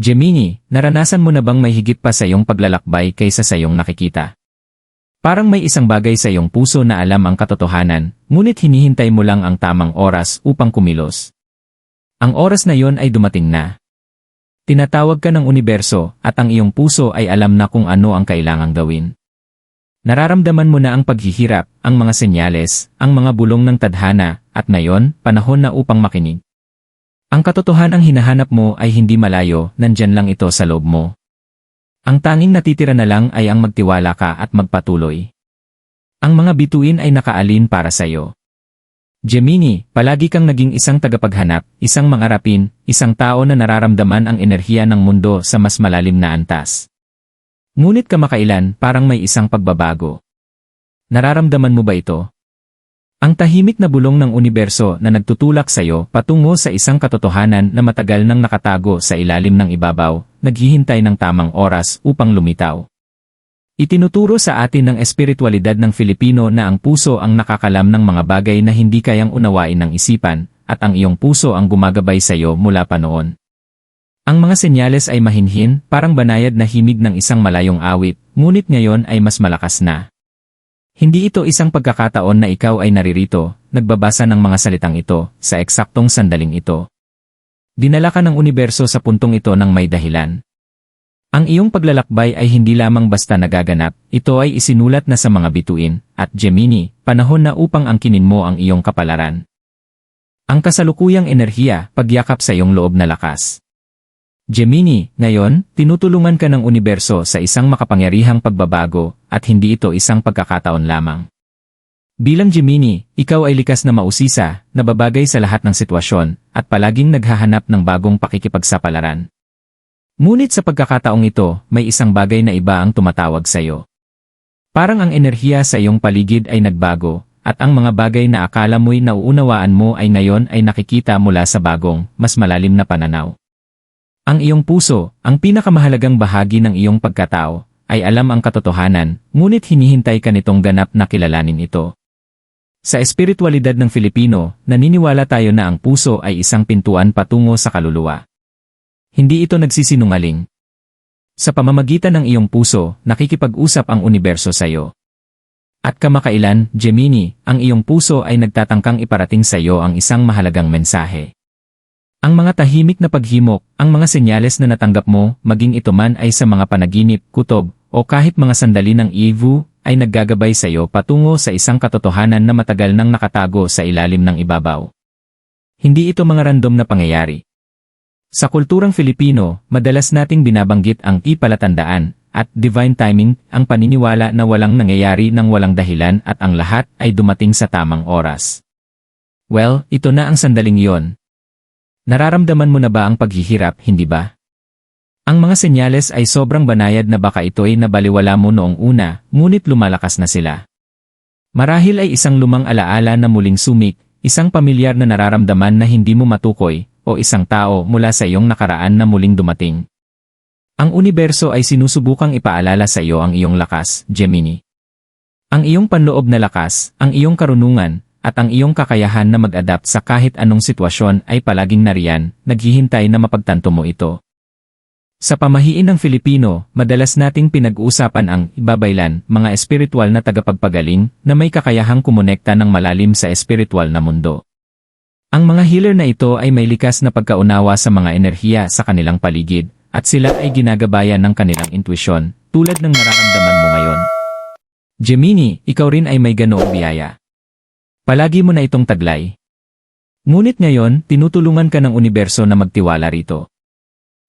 Gemini, naranasan mo na bang may higit pa sa iyong paglalakbay kaysa sa iyong nakikita? Parang may isang bagay sa iyong puso na alam ang katotohanan, ngunit hinihintay mo lang ang tamang oras upang kumilos. Ang oras na yon ay dumating na. Tinatawag ka ng universo at ang iyong puso ay alam na kung ano ang kailangang gawin. Nararamdaman mo na ang paghihirap, ang mga senyales, ang mga bulong ng tadhana, at ngayon, panahon na upang makinig. Ang katotohanang hinahanap mo ay hindi malayo, nandyan lang ito sa loob mo. Ang tanging natitira na lang ay ang magtiwala ka at magpatuloy. Ang mga bituin ay nakaalin para sa iyo. Gemini, palagi kang naging isang tagapaghanap, isang mangarapin, isang tao na nararamdaman ang enerhiya ng mundo sa mas malalim na antas. Ngunit kamakailan parang may isang pagbabago. Nararamdaman mo ba ito? Ang tahimik na bulong ng universo na nagtutulak sa iyo patungo sa isang katotohanan na matagal nang nakatago sa ilalim ng ibabaw, naghihintay ng tamang oras upang lumitaw. Itinuturo sa atin ng espiritualidad ng Filipino na ang puso ang nakakalam ng mga bagay na hindi kayang unawain ng isipan, at ang iyong puso ang gumagabay sa iyo mula pa noon. Ang mga senyales ay mahinhin, parang banayad na himig ng isang malayong awit, ngunit ngayon ay mas malakas na. Hindi ito isang pagkakataon na ikaw ay naririto, nagbabasa ng mga salitang ito, sa eksaktong sandaling ito. Dinala ka ng universo sa puntong ito ng may dahilan. Ang iyong paglalakbay ay hindi lamang basta nagaganap, ito ay isinulat na sa mga bituin, at Gemini, panahon na upang angkinin mo ang iyong kapalaran. Ang kasalukuyang enerhiya, pagyakap sa iyong loob na lakas. Gemini, ngayon, tinutulungan ka ng universo sa isang makapangyarihang pagbabago, at hindi ito isang pagkakataon lamang. Bilang Gemini, ikaw ay likas na mausisa, nababagay sa lahat ng sitwasyon, at palaging naghahanap ng bagong pakikipagsapalaran. Ngunit sa pagkakataong ito, may isang bagay na iba ang tumatawag sa iyo. Parang ang enerhiya sa iyong paligid ay nagbago, at ang mga bagay na akala mo'y nauunawaan mo ay ngayon ay nakikita mula sa bagong, mas malalim na pananaw. Ang iyong puso, ang pinakamahalagang bahagi ng iyong pagkatao, ay alam ang katotohanan, ngunit hinihintay ka nitong ganap na kilalanin ito. Sa espiritualidad ng Filipino, naniniwala tayo na ang puso ay isang pintuan patungo sa kaluluwa. Hindi ito nagsisinungaling. Sa pamamagitan ng iyong puso, nakikipag-usap ang universo sa iyo. At kamakailan, Gemini, ang iyong puso ay nagtatangkang iparating sa iyo ang isang mahalagang mensahe. Ang mga tahimik na paghimok, ang mga senyales na natanggap mo, maging ito man ay sa mga panaginip, kutob, o kahit mga sandali ng ivu, ay naggagabay sa iyo patungo sa isang katotohanan na matagal nang nakatago sa ilalim ng ibabaw. Hindi ito mga random na pangyayari. Sa kulturang Filipino, madalas nating binabanggit ang ipalatandaan, at divine timing, ang paniniwala na walang nangyayari ng walang dahilan at ang lahat ay dumating sa tamang oras. Well, ito na ang sandaling iyon, Nararamdaman mo na ba ang paghihirap, hindi ba? Ang mga senyales ay sobrang banayad na baka ito'y nabaliwala mo noong una, ngunit lumalakas na sila. Marahil ay isang lumang alaala na muling sumik, isang pamilyar na nararamdaman na hindi mo matukoy, o isang tao mula sa iyong nakaraan na muling dumating. Ang universo ay sinusubukang ipaalala sa iyo ang iyong lakas, Gemini. Ang iyong panloob na lakas, ang iyong karunungan, at ang iyong kakayahan na mag-adapt sa kahit anong sitwasyon ay palaging nariyan, naghihintay na mapagtanto mo ito. Sa pamahiin ng Filipino, madalas nating pinag-uusapan ang ibabaylan, mga espiritual na tagapagpagaling na may kakayahang kumonekta ng malalim sa espiritual na mundo. Ang mga healer na ito ay may likas na pagkaunawa sa mga enerhiya sa kanilang paligid, at sila ay ginagabayan ng kanilang intuisyon, tulad ng nararamdaman mo ngayon. Gemini, ikaw rin ay may ganoong biyaya. Palagi mo na itong taglay. Ngunit ngayon, tinutulungan ka ng universo na magtiwala rito.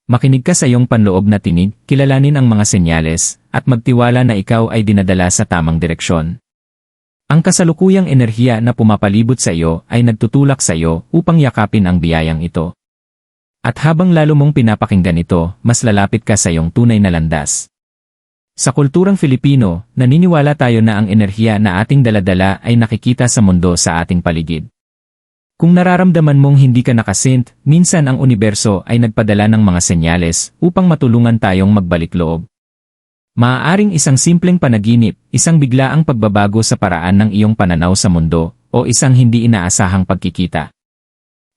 Makinig ka sa iyong panloob na tinig, kilalanin ang mga senyales, at magtiwala na ikaw ay dinadala sa tamang direksyon. Ang kasalukuyang enerhiya na pumapalibot sa iyo ay nagtutulak sa iyo upang yakapin ang biyayang ito. At habang lalo mong pinapakinggan ito, mas lalapit ka sa iyong tunay na landas. Sa kulturang Filipino, naniniwala tayo na ang enerhiya na ating daladala ay nakikita sa mundo sa ating paligid. Kung nararamdaman mong hindi ka nakasint, minsan ang universo ay nagpadala ng mga senyales upang matulungan tayong magbalik loob. Maaaring isang simpleng panaginip, isang biglaang pagbabago sa paraan ng iyong pananaw sa mundo, o isang hindi inaasahang pagkikita.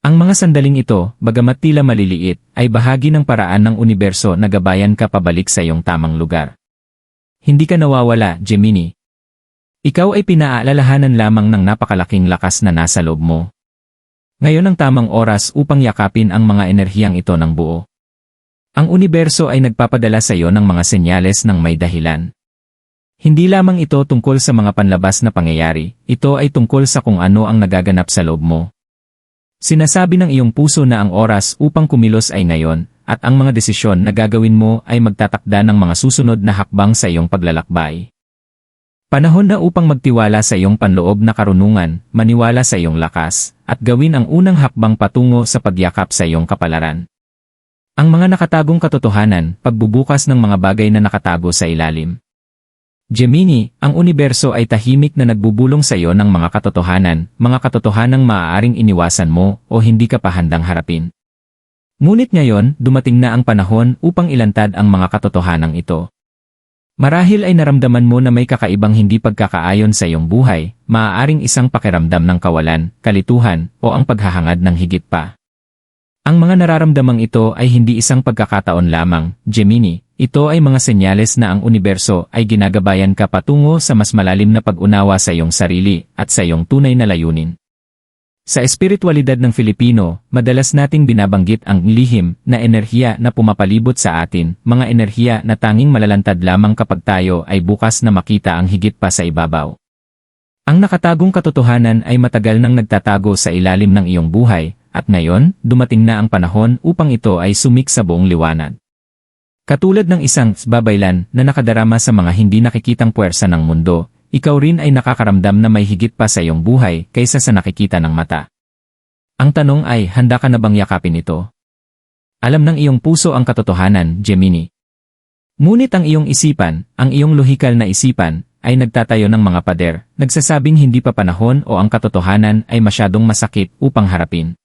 Ang mga sandaling ito, bagamat tila maliliit, ay bahagi ng paraan ng universo na gabayan ka pabalik sa iyong tamang lugar. Hindi ka nawawala, Gemini. Ikaw ay pinaalalahanan lamang ng napakalaking lakas na nasa loob mo. Ngayon ang tamang oras upang yakapin ang mga enerhiyang ito ng buo. Ang universo ay nagpapadala sa iyo ng mga senyales ng may dahilan. Hindi lamang ito tungkol sa mga panlabas na pangyayari, ito ay tungkol sa kung ano ang nagaganap sa loob mo. Sinasabi ng iyong puso na ang oras upang kumilos ay ngayon, at ang mga desisyon na gagawin mo ay magtatakda ng mga susunod na hakbang sa iyong paglalakbay. Panahon na upang magtiwala sa iyong panloob na karunungan, maniwala sa iyong lakas, at gawin ang unang hakbang patungo sa pagyakap sa iyong kapalaran. Ang mga nakatagong katotohanan, pagbubukas ng mga bagay na nakatago sa ilalim. Gemini, ang universo ay tahimik na nagbubulong sa iyo ng mga katotohanan, mga katotohanang maaaring iniwasan mo o hindi ka pa handang harapin. Ngunit ngayon, dumating na ang panahon upang ilantad ang mga katotohanang ito. Marahil ay naramdaman mo na may kakaibang hindi pagkakaayon sa iyong buhay, maaaring isang pakiramdam ng kawalan, kalituhan, o ang paghahangad ng higit pa. Ang mga nararamdamang ito ay hindi isang pagkakataon lamang, Gemini, ito ay mga senyales na ang universo ay ginagabayan ka patungo sa mas malalim na pag-unawa sa iyong sarili at sa iyong tunay na layunin. Sa espiritualidad ng Filipino, madalas nating binabanggit ang lihim na enerhiya na pumapalibot sa atin, mga enerhiya na tanging malalantad lamang kapag tayo ay bukas na makita ang higit pa sa ibabaw. Ang nakatagong katotohanan ay matagal nang nagtatago sa ilalim ng iyong buhay, at ngayon, dumating na ang panahon upang ito ay sumik sa buong liwanag. Katulad ng isang babaylan na nakadarama sa mga hindi nakikitang puwersa ng mundo, ikaw rin ay nakakaramdam na may higit pa sa iyong buhay kaysa sa nakikita ng mata. Ang tanong ay, handa ka na bang yakapin ito? Alam ng iyong puso ang katotohanan, Gemini. Ngunit ang iyong isipan, ang iyong lohikal na isipan, ay nagtatayo ng mga pader, nagsasabing hindi pa panahon o ang katotohanan ay masyadong masakit upang harapin.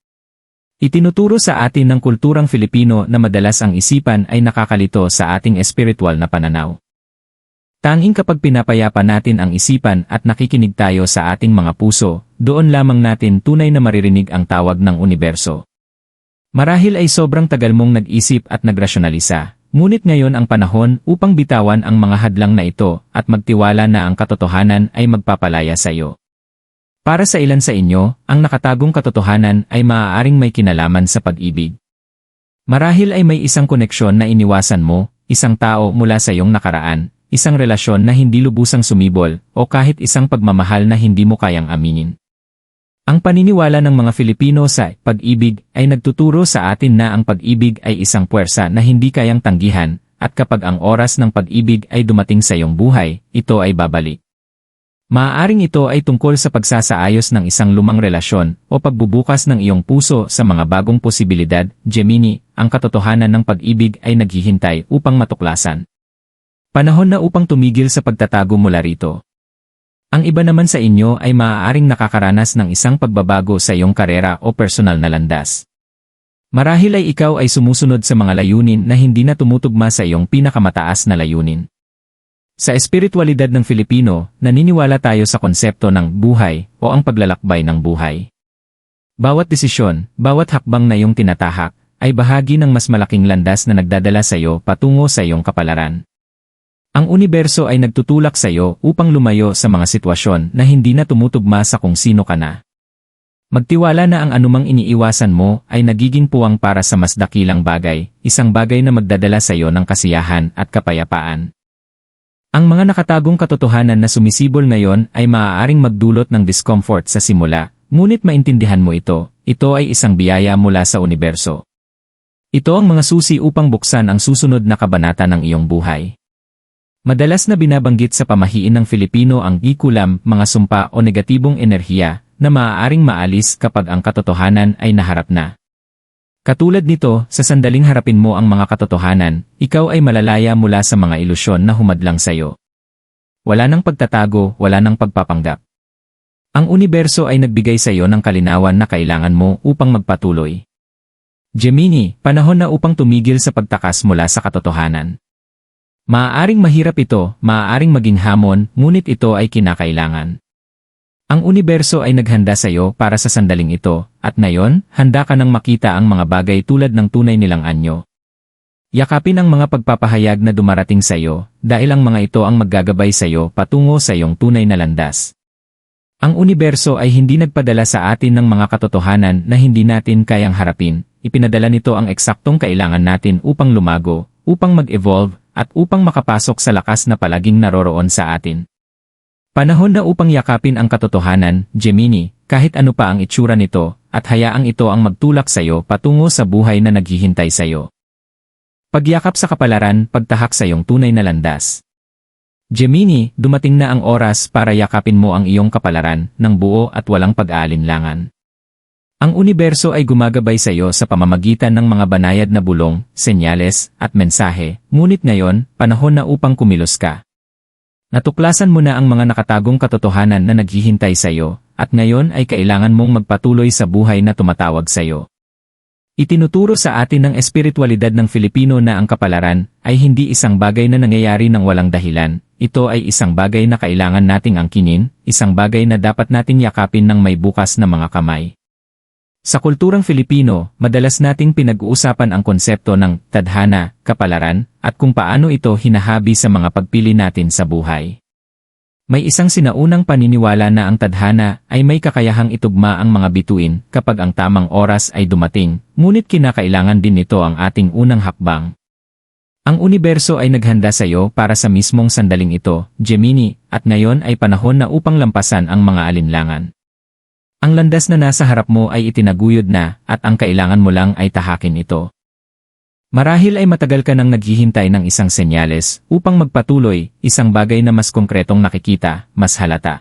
Itinuturo sa atin ng kulturang Filipino na madalas ang isipan ay nakakalito sa ating espiritual na pananaw. Tanging kapag pinapayapa natin ang isipan at nakikinig tayo sa ating mga puso, doon lamang natin tunay na maririnig ang tawag ng universo. Marahil ay sobrang tagal mong nag-isip at nagrasyonalisa, ngunit ngayon ang panahon upang bitawan ang mga hadlang na ito at magtiwala na ang katotohanan ay magpapalaya sa iyo. Para sa ilan sa inyo, ang nakatagong katotohanan ay maaaring may kinalaman sa pag-ibig. Marahil ay may isang koneksyon na iniwasan mo, isang tao mula sa iyong nakaraan, isang relasyon na hindi lubusang sumibol, o kahit isang pagmamahal na hindi mo kayang aminin. Ang paniniwala ng mga Filipino sa pag-ibig ay nagtuturo sa atin na ang pag-ibig ay isang puwersa na hindi kayang tanggihan, at kapag ang oras ng pag-ibig ay dumating sa iyong buhay, ito ay babalik. Maaaring ito ay tungkol sa pagsasaayos ng isang lumang relasyon o pagbubukas ng iyong puso sa mga bagong posibilidad, Gemini, ang katotohanan ng pag-ibig ay naghihintay upang matuklasan. Panahon na upang tumigil sa pagtatago mula rito. Ang iba naman sa inyo ay maaaring nakakaranas ng isang pagbabago sa iyong karera o personal na landas. Marahil ay ikaw ay sumusunod sa mga layunin na hindi na tumutugma sa iyong pinakamataas na layunin. Sa espiritualidad ng Filipino, naniniwala tayo sa konsepto ng buhay o ang paglalakbay ng buhay. Bawat desisyon, bawat hakbang na iyong tinatahak, ay bahagi ng mas malaking landas na nagdadala sa iyo patungo sa iyong kapalaran. Ang universo ay nagtutulak sa iyo upang lumayo sa mga sitwasyon na hindi na tumutugma sa kung sino ka na. Magtiwala na ang anumang iniiwasan mo ay nagiging puwang para sa mas dakilang bagay, isang bagay na magdadala sa iyo ng kasiyahan at kapayapaan. Ang mga nakatagong katotohanan na sumisibol ngayon ay maaaring magdulot ng discomfort sa simula, ngunit maintindihan mo ito, ito ay isang biyaya mula sa universo. Ito ang mga susi upang buksan ang susunod na kabanata ng iyong buhay. Madalas na binabanggit sa pamahiin ng Filipino ang ikulam, mga sumpa o negatibong enerhiya na maaaring maalis kapag ang katotohanan ay naharap na. Katulad nito, sa sandaling harapin mo ang mga katotohanan, ikaw ay malalaya mula sa mga ilusyon na humadlang sa iyo. Wala nang pagtatago, wala nang pagpapanggap. Ang universo ay nagbigay sa iyo ng kalinawan na kailangan mo upang magpatuloy. Gemini, panahon na upang tumigil sa pagtakas mula sa katotohanan. Maaaring mahirap ito, maaaring maging hamon, ngunit ito ay kinakailangan. Ang universo ay naghanda sa iyo para sa sandaling ito, at ngayon, handa ka nang makita ang mga bagay tulad ng tunay nilang anyo. Yakapin ang mga pagpapahayag na dumarating sa iyo, dahil ang mga ito ang maggagabay sa iyo patungo sa iyong tunay na landas. Ang universo ay hindi nagpadala sa atin ng mga katotohanan na hindi natin kayang harapin, ipinadala nito ang eksaktong kailangan natin upang lumago, upang mag-evolve, at upang makapasok sa lakas na palaging naroroon sa atin. Panahon na upang yakapin ang katotohanan, Gemini, kahit ano pa ang itsura nito, at hayaang ito ang magtulak sa iyo patungo sa buhay na naghihintay sa iyo. Pagyakap sa kapalaran, pagtahak sa iyong tunay na landas. Gemini, dumating na ang oras para yakapin mo ang iyong kapalaran ng buo at walang pag-aalinlangan. Ang universo ay gumagabay sa iyo sa pamamagitan ng mga banayad na bulong, senyales, at mensahe, ngunit ngayon, panahon na upang kumilos ka. Natuklasan mo na ang mga nakatagong katotohanan na naghihintay sa iyo, at ngayon ay kailangan mong magpatuloy sa buhay na tumatawag sa iyo. Itinuturo sa atin ng espiritualidad ng Filipino na ang kapalaran ay hindi isang bagay na nangyayari ng walang dahilan, ito ay isang bagay na kailangan nating angkinin, isang bagay na dapat nating yakapin ng may bukas na mga kamay. Sa kulturang Filipino, madalas nating pinag-uusapan ang konsepto ng tadhana, kapalaran, at kung paano ito hinahabi sa mga pagpili natin sa buhay. May isang sinaunang paniniwala na ang tadhana ay may kakayahang itugma ang mga bituin kapag ang tamang oras ay dumating, ngunit kinakailangan din nito ang ating unang hakbang. Ang universo ay naghanda sa iyo para sa mismong sandaling ito, Gemini, at ngayon ay panahon na upang lampasan ang mga alinlangan. Ang landas na nasa harap mo ay itinaguyod na at ang kailangan mo lang ay tahakin ito. Marahil ay matagal ka nang naghihintay ng isang senyales upang magpatuloy, isang bagay na mas konkretong nakikita, mas halata.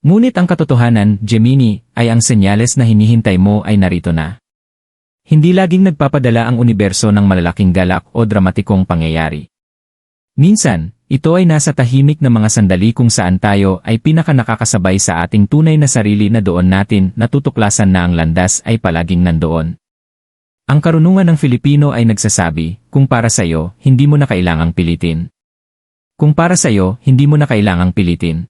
Ngunit ang katotohanan, Gemini, ay ang senyales na hinihintay mo ay narito na. Hindi laging nagpapadala ang universo ng malalaking galak o dramatikong pangyayari. Minsan, ito ay nasa tahimik na mga sandali kung saan tayo ay pinaka nakakasabay sa ating tunay na sarili na doon natin natutuklasan na ang landas ay palaging nandoon. Ang karunungan ng Filipino ay nagsasabi, kung para sa iyo, hindi mo na kailangang pilitin. Kung para sa iyo, hindi mo na kailangang pilitin.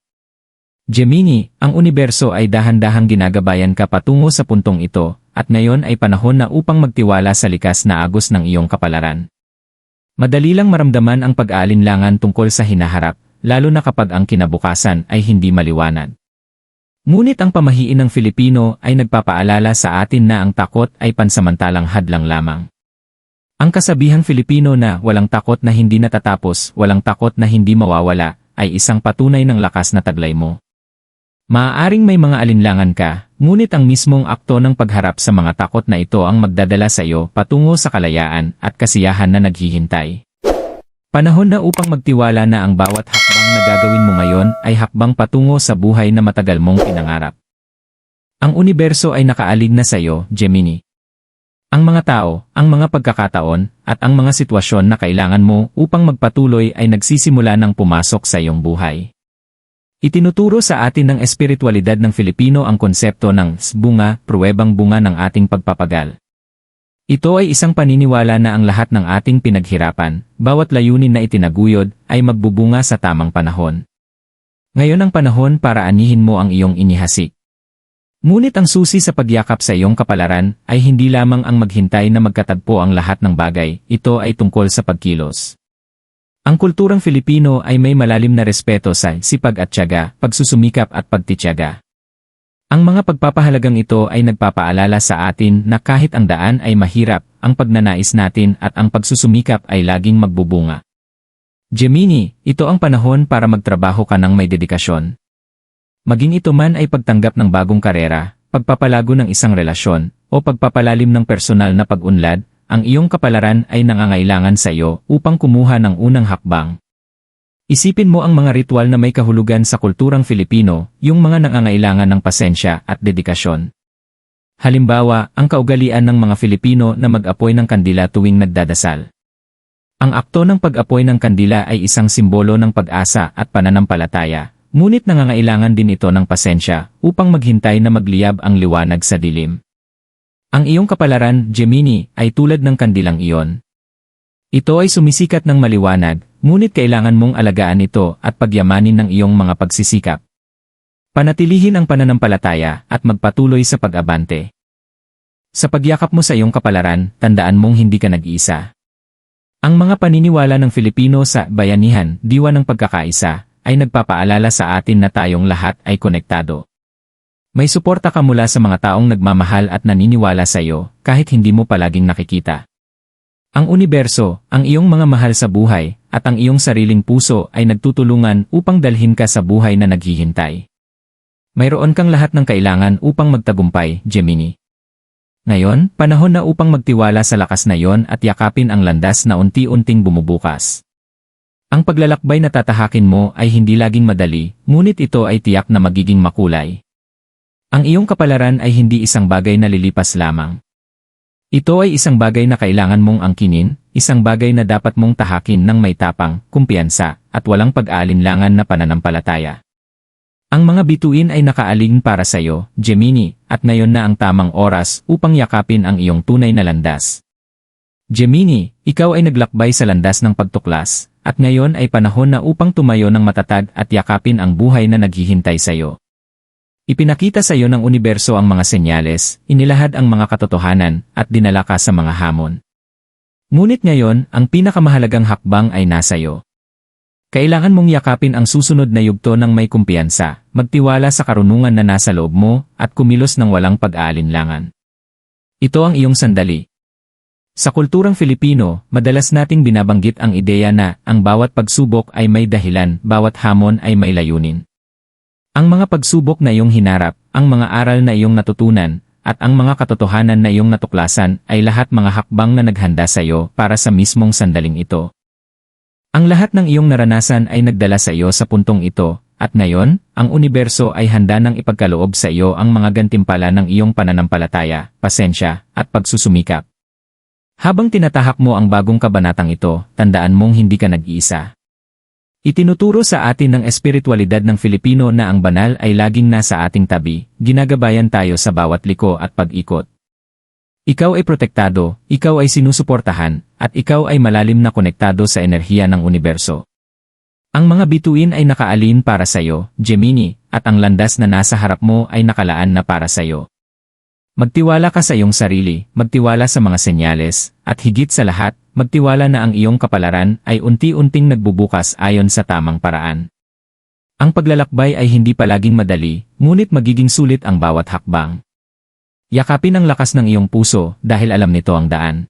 Gemini, ang universo ay dahan-dahang ginagabayan ka patungo sa puntong ito, at ngayon ay panahon na upang magtiwala sa likas na agos ng iyong kapalaran. Madali lang maramdaman ang pag-aalinlangan tungkol sa hinaharap, lalo na kapag ang kinabukasan ay hindi maliwanag. Ngunit ang pamahiin ng Filipino ay nagpapaalala sa atin na ang takot ay pansamantalang hadlang lamang. Ang kasabihang Filipino na walang takot na hindi natatapos, walang takot na hindi mawawala, ay isang patunay ng lakas na taglay mo. Maaaring may mga alinlangan ka, ngunit ang mismong akto ng pagharap sa mga takot na ito ang magdadala sa iyo patungo sa kalayaan at kasiyahan na naghihintay. Panahon na upang magtiwala na ang bawat hakbang na gagawin mo ngayon ay hakbang patungo sa buhay na matagal mong pinangarap. Ang universo ay nakaalig na sa iyo, Gemini. Ang mga tao, ang mga pagkakataon, at ang mga sitwasyon na kailangan mo upang magpatuloy ay nagsisimula ng pumasok sa iyong buhay. Itinuturo sa atin ng espiritualidad ng Filipino ang konsepto ng bunga, pruwebang bunga ng ating pagpapagal. Ito ay isang paniniwala na ang lahat ng ating pinaghirapan, bawat layunin na itinaguyod, ay magbubunga sa tamang panahon. Ngayon ang panahon para anihin mo ang iyong inihasik. Ngunit ang susi sa pagyakap sa iyong kapalaran ay hindi lamang ang maghintay na magkatagpo ang lahat ng bagay, ito ay tungkol sa pagkilos. Ang kulturang Filipino ay may malalim na respeto sa sipag at tiyaga, pagsusumikap at pagtityaga. Ang mga pagpapahalagang ito ay nagpapaalala sa atin na kahit ang daan ay mahirap, ang pagnanais natin at ang pagsusumikap ay laging magbubunga. Gemini, ito ang panahon para magtrabaho ka ng may dedikasyon. Maging ito man ay pagtanggap ng bagong karera, pagpapalago ng isang relasyon, o pagpapalalim ng personal na pag-unlad, ang iyong kapalaran ay nangangailangan sa iyo upang kumuha ng unang hakbang. Isipin mo ang mga ritual na may kahulugan sa kulturang Filipino, yung mga nangangailangan ng pasensya at dedikasyon. Halimbawa, ang kaugalian ng mga Filipino na mag-apoy ng kandila tuwing nagdadasal. Ang akto ng pag-apoy ng kandila ay isang simbolo ng pag-asa at pananampalataya, ngunit nangangailangan din ito ng pasensya upang maghintay na magliyab ang liwanag sa dilim. Ang iyong kapalaran, Gemini, ay tulad ng kandilang iyon. Ito ay sumisikat ng maliwanag, ngunit kailangan mong alagaan ito at pagyamanin ng iyong mga pagsisikap. Panatilihin ang pananampalataya at magpatuloy sa pag-abante. Sa pagyakap mo sa iyong kapalaran, tandaan mong hindi ka nag-iisa. Ang mga paniniwala ng Filipino sa bayanihan, diwa ng pagkakaisa, ay nagpapaalala sa atin na tayong lahat ay konektado. May suporta ka mula sa mga taong nagmamahal at naniniwala sa iyo, kahit hindi mo palaging nakikita. Ang universo, ang iyong mga mahal sa buhay, at ang iyong sariling puso ay nagtutulungan upang dalhin ka sa buhay na naghihintay. Mayroon kang lahat ng kailangan upang magtagumpay, Gemini. Ngayon, panahon na upang magtiwala sa lakas na yon at yakapin ang landas na unti-unting bumubukas. Ang paglalakbay na tatahakin mo ay hindi laging madali, ngunit ito ay tiyak na magiging makulay. Ang iyong kapalaran ay hindi isang bagay na lilipas lamang. Ito ay isang bagay na kailangan mong angkinin, isang bagay na dapat mong tahakin ng may tapang, kumpiyansa, at walang pag-aalinlangan na pananampalataya. Ang mga bituin ay nakaaling para sa iyo, Gemini, at ngayon na ang tamang oras upang yakapin ang iyong tunay na landas. Gemini, ikaw ay naglakbay sa landas ng pagtuklas, at ngayon ay panahon na upang tumayo ng matatag at yakapin ang buhay na naghihintay sa iyo. Ipinakita sa iyo ng universo ang mga senyales, inilahad ang mga katotohanan, at dinala ka sa mga hamon. Ngunit ngayon, ang pinakamahalagang hakbang ay nasa iyo. Kailangan mong yakapin ang susunod na yugto ng may kumpiyansa, magtiwala sa karunungan na nasa loob mo, at kumilos ng walang pag-aalinlangan. Ito ang iyong sandali. Sa kulturang Filipino, madalas nating binabanggit ang ideya na ang bawat pagsubok ay may dahilan, bawat hamon ay may layunin. Ang mga pagsubok na iyong hinarap, ang mga aral na iyong natutunan, at ang mga katotohanan na iyong natuklasan ay lahat mga hakbang na naghanda sa iyo para sa mismong sandaling ito. Ang lahat ng iyong naranasan ay nagdala sa iyo sa puntong ito, at ngayon, ang universo ay handa ng ipagkaloob sa iyo ang mga gantimpala ng iyong pananampalataya, pasensya, at pagsusumikap. Habang tinatahak mo ang bagong kabanatang ito, tandaan mong hindi ka nag-iisa. Itinuturo sa atin ng espiritualidad ng Filipino na ang banal ay laging nasa ating tabi, ginagabayan tayo sa bawat liko at pag-ikot. Ikaw ay protektado, ikaw ay sinusuportahan, at ikaw ay malalim na konektado sa enerhiya ng universo. Ang mga bituin ay nakaalin para sa iyo, Gemini, at ang landas na nasa harap mo ay nakalaan na para sa iyo. Magtiwala ka sa iyong sarili, magtiwala sa mga senyales, at higit sa lahat, magtiwala na ang iyong kapalaran ay unti-unting nagbubukas ayon sa tamang paraan. Ang paglalakbay ay hindi palaging madali, ngunit magiging sulit ang bawat hakbang. Yakapin ang lakas ng iyong puso dahil alam nito ang daan.